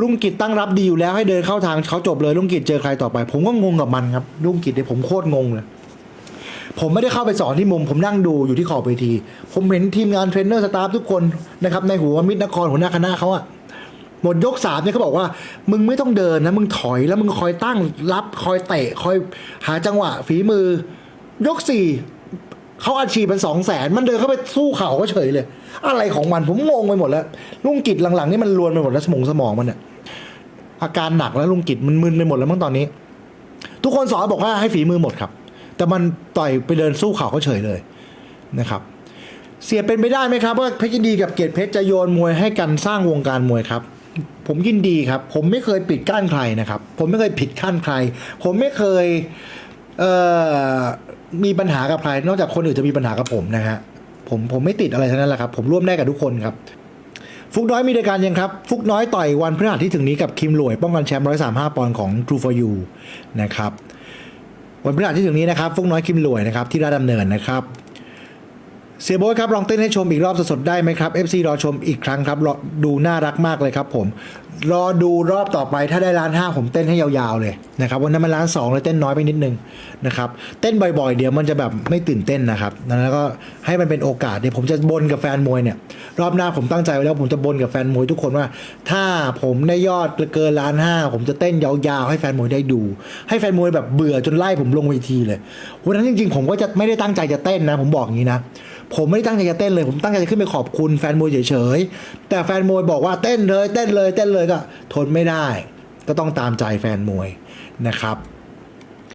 ลุงกิจตั้งรับดีอยู่แล้วให้เดินเข้าทางเขาจบเลยลุงกิจเจอใครต่อไป ผมก็งงกับมันครับลุงกิจเนี่ยผมโคตรงงเลยผมไม่ได้เข้าไปสอนที่มุม ผมนั่งดูอยู่ที่ขอบเวที ผมเห็นทีมงานเทรนเนอร์สตาฟทุกคนนะครับในหัวมิตรนครหัวหน้าคณะเขาอะหมดยกสามเนี่ยเขาบอกว่า มึงไม่ต้องเดินนะ มึงถอยแล้วมึงคอยตั้งรับคอยเตะคอยหาจังหวะฝีมือ ยกสี่ เขาอาชีพเป็นสองแสนมันเดินเข้าไปสู้เขาก็เฉยเลย อะไรของมันผมงงไปหมดแล้วลุงกิจหลังๆนี่มันลวนไปหมดแล้วสมองสมองมันเนี่ยอาการหนักแล้วลุงกิจมันมึนไปหมดแล้วมั้งตอนนี้ ทุกคนสอนบอกว่าให้ฝีมือหมดครับ แต่มันต่อยไปเดินสู้เขาเขาเฉยเลยนะครับ เสียเป็นไปได้ไหมครับว่าเพชรยินดีกับเกียรติเพชรจะโยนมวยให้กันสร้างวงการมวยครับผมยินดีครับ ผมไม่เคยปิดกั้นใครนะครับ ผมไม่เคยผิดขั้นใคร ผมไม่เคยเมีปัญหากับใคร นอกจากคนอื่นจะมีปัญหากับผมนะฮะผมผมไม่ติดอะไรทั้งนั้นแหละครับ ผมร่วมได้กับทุกคนครับ ฟุกน้อยมีรายการยังครับ ฟุกน้อยต่อยวันพฤหัสที่ถึงนี้กับคิมหลวย ป้องกันแชมป์135ปอนด์ของ True for You นะครับวันพฤหัสที่ถึงนี้นะครับ ฟุกน้อยคิมหลวยนะครับที่ราชดำเนินนะครับเสียโบ๊ทครับลองเต้นให้ชมอีกรอบสดๆได้ไหมครับ FC รอชมอีกครั้งครับรอดูน่ารักมากเลยครับผมรอดูรอบต่อไปถ้าได้ล้านห้าผมเต้นให้ยาวๆเลยนะครับวันนั้นมันล้านสองเลยเต้นน้อยไปนิดนึงนะครับเต้นบ่อยๆ เดี๋ยวมันจะแบบไม่ตื่นเต้นนะครับแล้วก็ให้มันเป็นโอกาสเดี๋ยวผมจะบนกับแฟนมวยเนี่ยรอบหน้าผมตั้งใจไว้แล้วผมจะบนกับแฟนมวยทุกคนว่า ถ้าผมได้ยอดเกินล้านห้าผมจะเต้นยาวๆ ให้แฟนมวยได้ดู ให้แฟนมวยแบบเบื่อจนไล่ผมลงเวทีเลยวันนั้นจริงๆ ผมก็จะไม่ได้ตั้งใจจะเต้นนะ ผมบอกอย่างนี้นะผมไม่ได้ตั้งใจจะเต้นเลย ผมตั้งใจจะขึ้นไปขอบคุณแฟนมวยเฉยๆแต่แฟนมวยบอกว่าเต้นเลยเต้นเลยเต้นเลยก็ทนไม่ได้ ก็ต้องตามใจแฟนมวยนะครับ